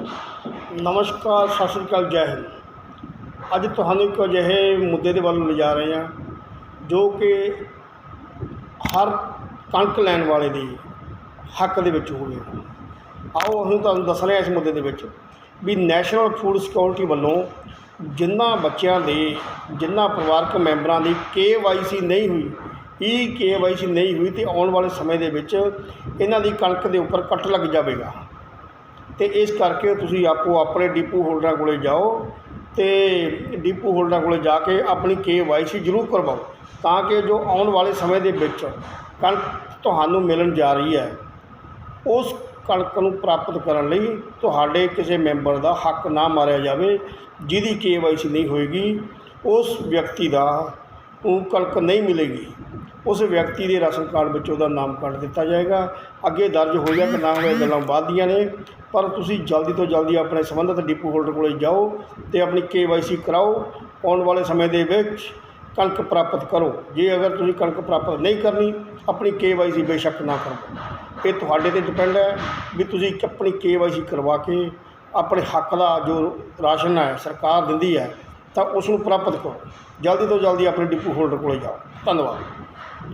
ਨਮਸਕਾਰ, ਸਤਿ ਸ਼੍ਰੀ ਅਕਾਲ, ਜੈ ਹਿੰਦ। ਅੱਜ ਤੁਹਾਨੂੰ ਇੱਕ ਅਜਿਹੇ ਮੁੱਦੇ ਦੇ ਵੱਲ ਲਿਜਾ ਰਹੇ ਹਾਂ, ਜੋ ਕਿ ਹਰ ਕਣਕ ਲੈਣ ਵਾਲੇ ਦੀ ਹੱਕ ਦੇ ਵਿੱਚ ਹੋਵੇ। ਆਓ, ਅਸੀਂ ਤੁਹਾਨੂੰ ਦੱਸ ਰਹੇ ਹਾਂ ਇਸ ਮੁੱਦੇ ਦੇ ਵਿੱਚ ਵੀ ਨੈਸ਼ਨਲ ਫੂਡ ਸਿਕਿਉਰਿਟੀ ਵੱਲੋਂ ਜਿਨ੍ਹਾਂ ਬੱਚਿਆਂ ਦੇ ਜਿਨ੍ਹਾਂ ਪਰਿਵਾਰਕ ਮੈਂਬਰਾਂ ਦੀ ਕੇ.ਵਾਈ.ਸੀ ਨਹੀਂ ਹੋਈ, ਈ ਕੇ.ਵਾਈ.ਸੀ ਨਹੀਂ ਹੋਈ, ਤੇ ਆਉਣ ਵਾਲੇ ਸਮੇਂ ਦੇ ਵਿੱਚ ਇਹਨਾਂ ਦੀ ਕਣਕ ਦੇ ਉੱਪਰ ਕੱਟ ਲੱਗ ਜਾਵੇਗਾ। ਤੇ ਇਸ ਕਰਕੇ ਤੁਸੀਂ ਆਪੋ ਆਪਣੇ ਡੀਪੂ ਹੋਲਡਰਾਂ ਕੋਲੇ ਜਾਓ ਤੇ ਡਿਪੂ ਹੋਲਡਰਾਂ ਕੋਲੇ ਜਾ ਕੇ ਆਪਣੀ ਕੇ.ਵਾਈ.ਸੀ ਜ਼ਰੂਰ ਕਰਵਾਓ, ਤਾਂ ਕਿ ਜੋ ਆਉਣ ਵਾਲੇ ਸਮੇਂ ਦੇ ਵਿੱਚ ਕਣਕ ਤੁਹਾਨੂੰ ਮਿਲਣ ਜਾ ਰਹੀ ਹੈ, ਉਸ ਕਣਕ ਨੂੰ ਪ੍ਰਾਪਤ ਕਰਨ ਲਈ ਤੁਹਾਡੇ ਕਿਸੇ ਮੈਂਬਰ ਦਾ ਹੱਕ ਨਾ ਮਾਰਿਆ ਜਾਵੇ, ਜਿਹਦੀ ਕੇ.ਵਾਈ.ਸੀ ਨਹੀਂ ਹੋਏਗੀ, ਉਸ ਵਿਅਕਤੀ ਦਾ ਉਹ ਕਣਕ ਨਹੀਂ ਮਿਲੇਗੀ। ਉਸ ਵਿਅਕਤੀ ਦੇ ਰਾਸ਼ਨ ਕਾਰਡ ਵਿੱਚ ਉਹਦਾ ਨਾਮ ਕੱਟ ਦਿੱਤਾ ਜਾਏਗਾ। ਅੱਗੇ ਦਰਜ ਹੋ ਗਿਆ ਕਿ ਨਾ ਹੋਇਆ ਗੱਲਾਂ ਬਾਅਦ ਨੇ, ਪਰ ਤੁਸੀਂ ਜਲਦੀ ਤੋਂ ਜਲਦੀ ਆਪਣੇ ਸੰਬੰਧਿਤ ਡਿਪੂ ਹੋਲਡਰ ਕੋਲੇ ਜਾਓ ਤੇ ਆਪਣੀ ਕੇ.ਵਾਈ.ਸੀ ਕਰਾਓ। ਆਉਣ ਵਾਲੇ ਸਮੇਂ ਦੇ ਵਿੱਚ ਕਣਕ ਪ੍ਰਾਪਤ ਕਰੋ। ਜੇ ਅਗਰ ਤੁਸੀਂ ਕਣਕ ਪ੍ਰਾਪਤ ਨਹੀਂ ਕਰਨੀ, ਆਪਣੀ ਕੇ.ਵਾਈ.ਸੀ ਬੇਸ਼ੱਕ ਨਾ ਕਰੋ। ਇਹ ਤੁਹਾਡੇ ਤੇ ਡਿਪੈਂਡ ਹੈ ਵੀ ਤੁਸੀਂ ਆਪਣੀ ਕੇ.ਵਾਈ.ਸੀ ਕਰਵਾ ਕੇ ਆਪਣੇ ਹੱਕ ਦਾ ਜੋ ਰਾਸ਼ਨ ਹੈ, ਸਰਕਾਰ ਦਿੰਦੀ ਹੈ, ਤਾਂ ਉਸ ਨੂੰ ਪ੍ਰਾਪਤ ਕਰੋ। ਜਲਦੀ ਤੋਂ ਜਲਦੀ ਆਪਣੇ ਡਿਪੂ ਹੋਲਡਰ ਕੋਲੇ ਜਾਓ। ਧੰਨਵਾਦ।